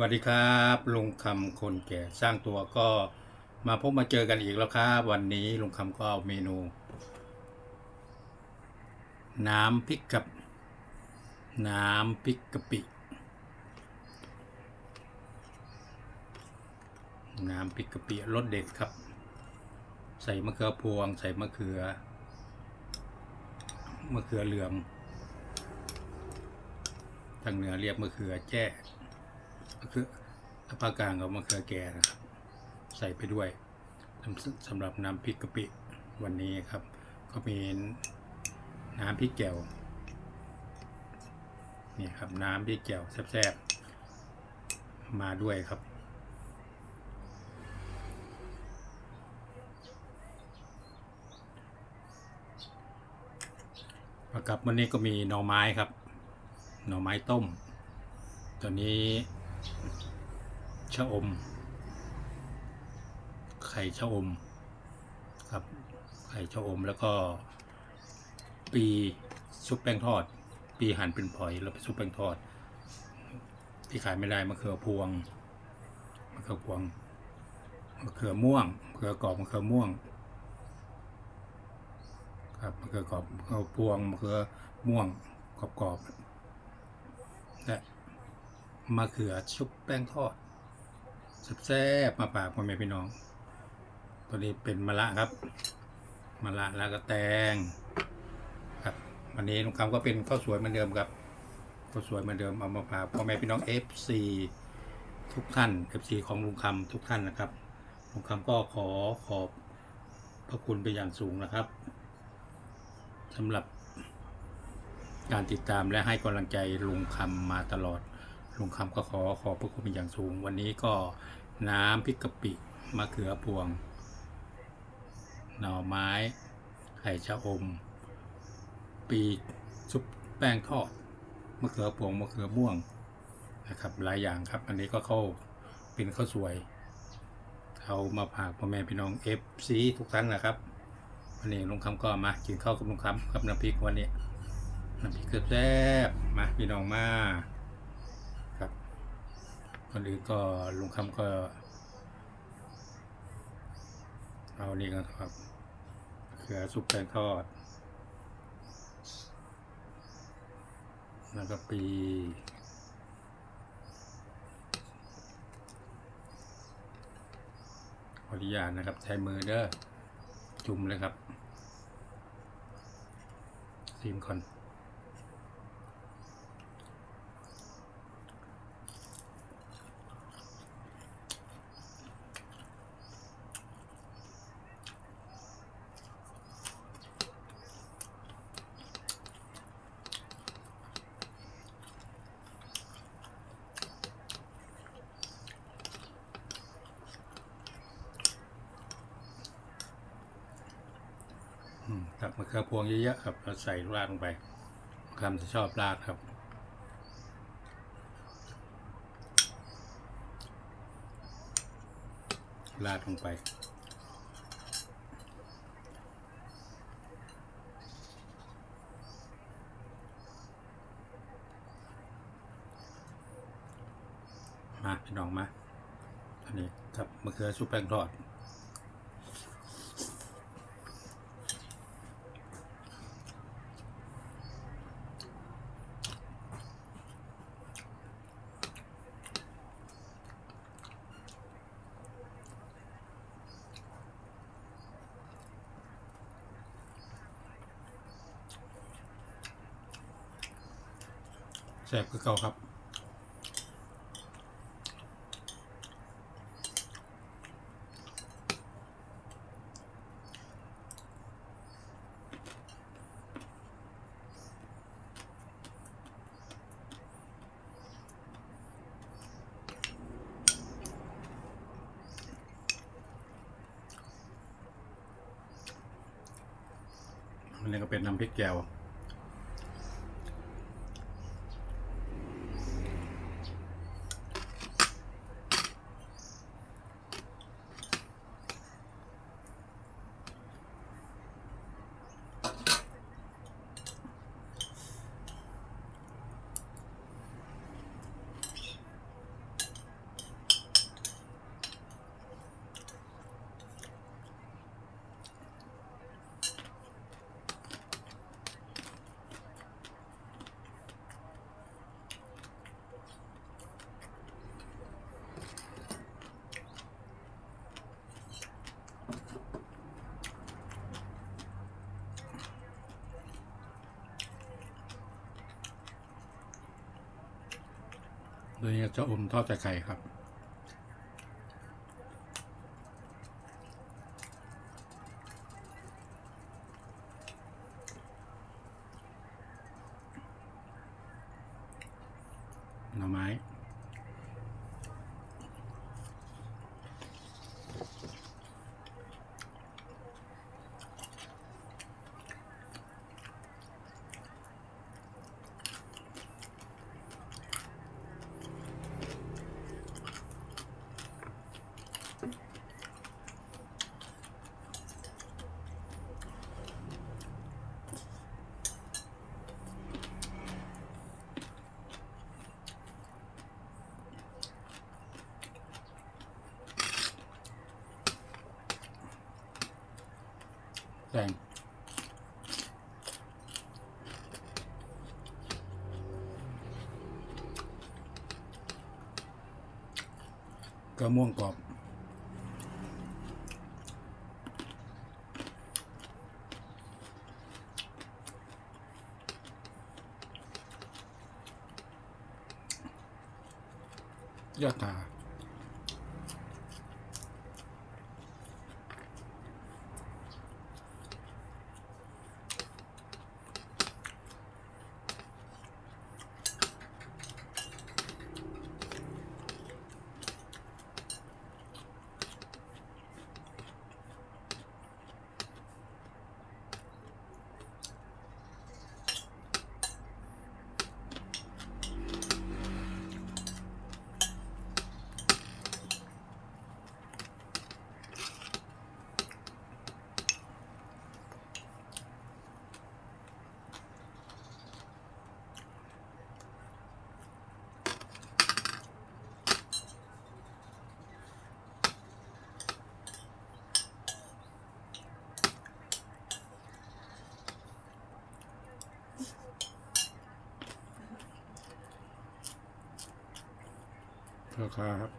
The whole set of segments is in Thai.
สวัสดีครับลุงคำคนแก่สร้างตัวก็มาพบมาเจอกันอีกแล้วครับ วันนี้ลุงคำก็เอาเมนู น้ำพริกกับ น้ำพริกกะปิ น้ำพริกกะปิรสเด็ดครับ ใส่มะเขือพวง ใส่มะเขือมะเขือเหลืองทางเหนือเรียกมะเขือแจ้ มะเขือถ้ากลางก็มะเขือแก่นะครับ ใส่ไปด้วยสำหรับน้ำพริกกะปิวันนี้ครับ ก็มีน้ำพริกแจ่วนี่ครับน้ำพริกแจ่วแซ่บๆมาด้วยครับประกับวันนี้ก็มีหน่อไม้ครับ หน่อไม้ต้ม ตัวนี้ ชะอม ไข่ชะอม ครับ ไข่ชะอมแล้วก็ ปีชุบแป้งทอด ปีหั่นเป็นผอยแล้วไปชุบแป้งทอด ที่ขายไม่ได้มะเขือพวงมะเขือพวงมะเขือม่วงมะเขือกรอบมะเขือม่วง ครับมะเขือกรอบมะเขือพวงมะเขือม่วงกรอบๆ มะเขือชุบแป้งทอดแซ่บมาปากพ่อแม่พี่น้อง ตัวนี้เป็นมะละครับมะละแล้วก็แตงครับวันนี้ลุงคำก็เป็นข้าวสวยเหมือนเดิมครับข้าวสวยเหมือนเดิมเอามาฝากพ่อแม่พี่น้อง FC ทุกท่าน FC ของลุงคำทุกท่านนะครับลุงคำก็ขอขอบพระคุณไปอย่างสูงนะครับสำหรับการติดตามและให้กำลังใจลุงคำมาตลอด ลุงคำก็ขอขอบพระคุณเป็นอย่างสูง วันนี้ก็น้ำพริกกะปิมะเขือพวง หน่อไม้ไข่ชะอม ปีซุปแป้งทอดมะเขือพวงมะเขือม่วงนะครับหลายอย่างครับ อันนี้ก็เข้าเป็นข้าวสวย เอามาผากพ่อแม่พี่น้องเอฟซีทุกท่านนะครับวันนี้ลุงคำก็มากินข้าวกับลุงคำกับน้ำพริกวันนี้น้ำพริกเกือบแซ่บมาพี่น้องมา คนอื่นก็ลุงคำก็ เอานี่กันครับเขือซุปแป้งทอดแล้วก็ปีขออนุญาตนะครับ ใช้มือเด้อจุ่มเลยครับซิมก่อน อื มะเขือพวงเยอะๆครับเราใส่ราดลงไปคำจะชอบราดครับ ราดลงไปมาพี่น้องมาอันนี้กับมะเขือชุบแป้งทอด แซ่บคือเก่าครับอันนี้ก็เป็นน้ำพริกแก้ว โดยจะอมทอดแต่ไข่ครับ แรงก็ม่วงกรอบยอดตา ราคาครับ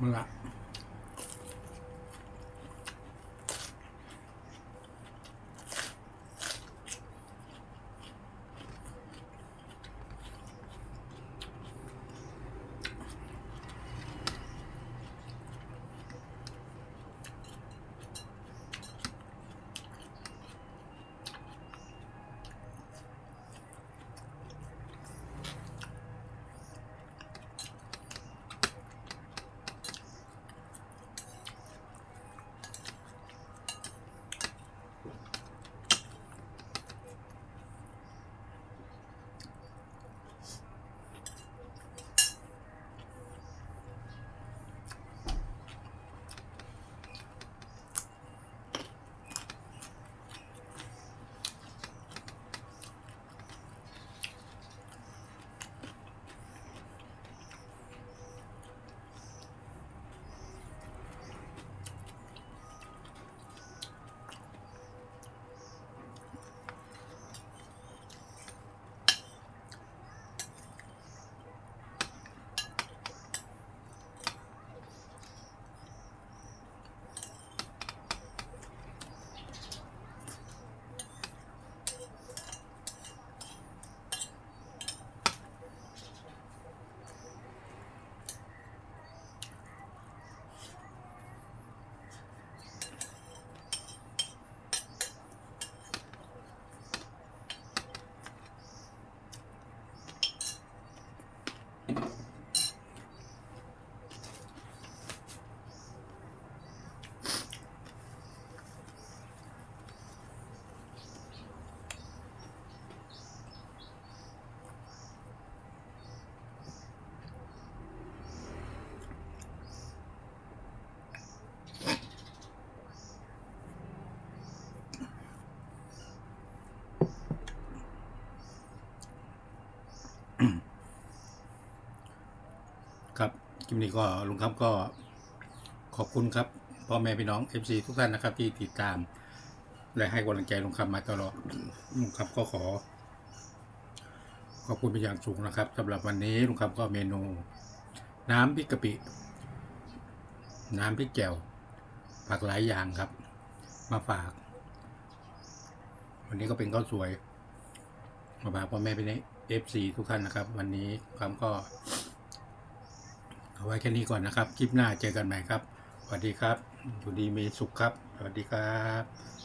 มันละ ครับคลิปนี้ก็ลุงครับก็ขอบคุณครับพ่อแม่พี่น้อง FC ทุกท่านนะครับ ที่ติดตาม และให้กำลังใจลุงคำมาตลอดลุงคำก็ขอ ขอบคุณเป็นอย่างสูงนะครับสำหรับวันนี้ลุงคำก็เมนู น้ำพริกกะปิ น้ำพริกแจ่วผักหลายอย่างครับ มาฝาก วันนี้ก็เป็นข้าวสวย มาฝากพ่อแม่พี่น้อง FC ทุกท่านนะครับ วันนี้ความก็เอาไว้แค่นี้ก่อนนะครับ คลิปหน้าเจอกันใหม่ครับ สวัสดีครับ อยู่ดีมีสุขครับ สวัสดีครับ